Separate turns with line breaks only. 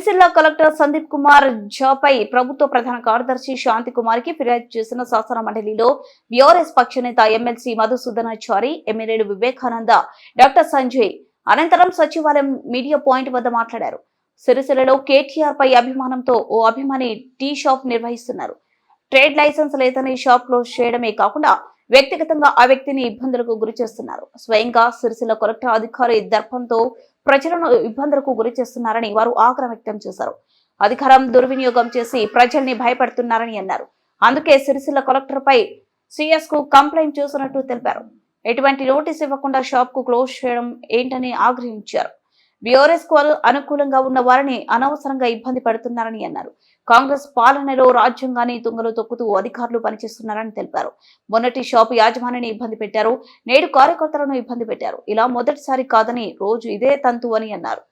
Sircilla collector Sandeep Kumar ఝాపై ప్రభుత్వ ప్రధాన కార్యదర్శి శాంతి కుమార్కి ఫిర్యాదు చేసిన శాసన మండలిలో బీఆర్ఎస్ పక్ష నేత ఎమ్మెల్సీ మధుసూదనాచారి ఎమ్మెల్యేలు వివేకానంద డాక్టర్ సంజయ్ అనంతరం సచివాలయం మీడియా పాయింట్ వద్ద మాట్లాడారు. సిరిసిల్లలో కేటీఆర్ పై అభిమానంతో ఓ అభిమాని టీ షాప్ నిర్వహిస్తున్నారు. ట్రేడ్ లైసెన్స్ లేదని షాప్ క్లోజ్ చేయడమే కాకుండా వ్యక్తిగతంగా ఆ వ్యక్తిని ఇబ్బందులకు గురి చేస్తున్నారు స్వయంగా సిరిసిల్ల కలెక్టర్ అధికారి దర్పంతో ప్రజలను ఇబ్బందులకు గురి చేస్తున్నారని వారు ఆగ్రహం వ్యక్తం చేశారు. అధికారం దుర్వినియోగం చేసి ప్రజల్ని భయపడుతున్నారని అన్నారు. అందుకే సిరిసిల్ల కలెక్టర్పై సిఎస్కు కంప్లైంట్ చేసినట్టు తెలిపారు. ఎటువంటి నోటీస్ ఇవ్వకుండా షాప్కు క్లోజ్ చేయడం ఏంటని ఆగ్రహించారు. బీఆర్ఎస్కు అనుకూలంగా ఉన్న వారిని అనవసరంగా ఇబ్బంది పెడుతున్నారని అన్నారు. కాంగ్రెస్ పాలనలో రాజ్యాంగాన్ని తుంగలు తొక్కుతూ అధికారులు పనిచేస్తున్నారని తెలిపారు. మొన్నటి షాపు యాజమానిని ఇబ్బంది పెట్టారు. నేడు కార్యకర్తలను ఇబ్బంది పెట్టారు. ఇలా మొదటిసారి కాదని రోజు ఇదే తంతు అని అన్నారు.